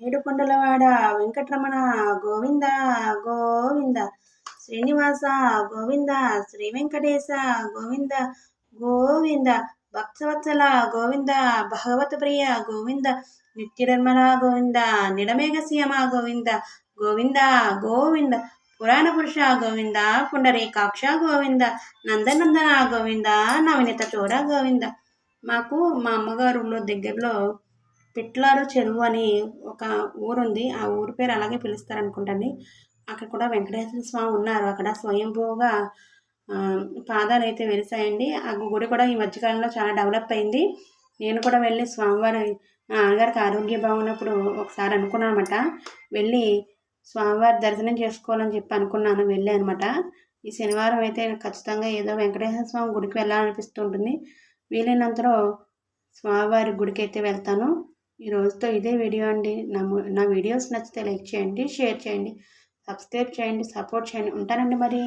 ఏడుకొండలవాడ వెంకటరమణ గోవింద గోవింద శ్రీనివాస గోవింద శ్రీ వెంకటేశ గోవింద గోవింద భక్తవత్సల గోవింద భగవత ప్రియ గోవింద నిత్యనిర్మల గోవింద నిడమేఘసీమ గోవింద గోవింద గోవింద పురాణ పురుష గోవింద పుండరీకాక్ష గోవింద నందనందన గోవింద నవనీత చూడ గోవింద. మాకు మా అమ్మగారు ఊళ్ళో దగ్గరలో పిట్లారు చెరువు అని ఒక ఊరుంది. ఆ ఊరి పేరు అలాగే పిలుస్తారు అనుకుంటాను అక్కడ కూడా వెంకటేశ్వర స్వామి ఉన్నారు. అక్కడ స్వయంభూగా పాదాలు అయితే వెలిసాయండి. ఆ గుడి కూడా ఈ మధ్యకాలంలో చాలా డెవలప్ అయింది. నేను కూడా వెళ్ళి స్వామివారి నాన్నగారికి ఆరోగ్య బాగున్నప్పుడు ఒకసారి అనుకున్నాను అనమాట వెళ్ళి స్వామివారి దర్శనం చేసుకోవాలని చెప్పి అనుకున్నాను. వెళ్ళి అనమాట. ఈ శనివారం అయితే ఖచ్చితంగా ఏదో వెంకటేశ్వర స్వామి గుడికి వెళ్ళాలనిపిస్తుంటుంది. వీలైనంతలో స్వామివారి గుడికి అయితే వెళ్తాను. ఈ రోజుతో ఇదే వీడియో అండి. నా నా వీడియోస్ నచ్చితే లైక్ చేయండి షేర్ చేయండి సబ్స్క్రైబ్ చేయండి సపోర్ట్ చేయండి. ఉంటానండి మరి.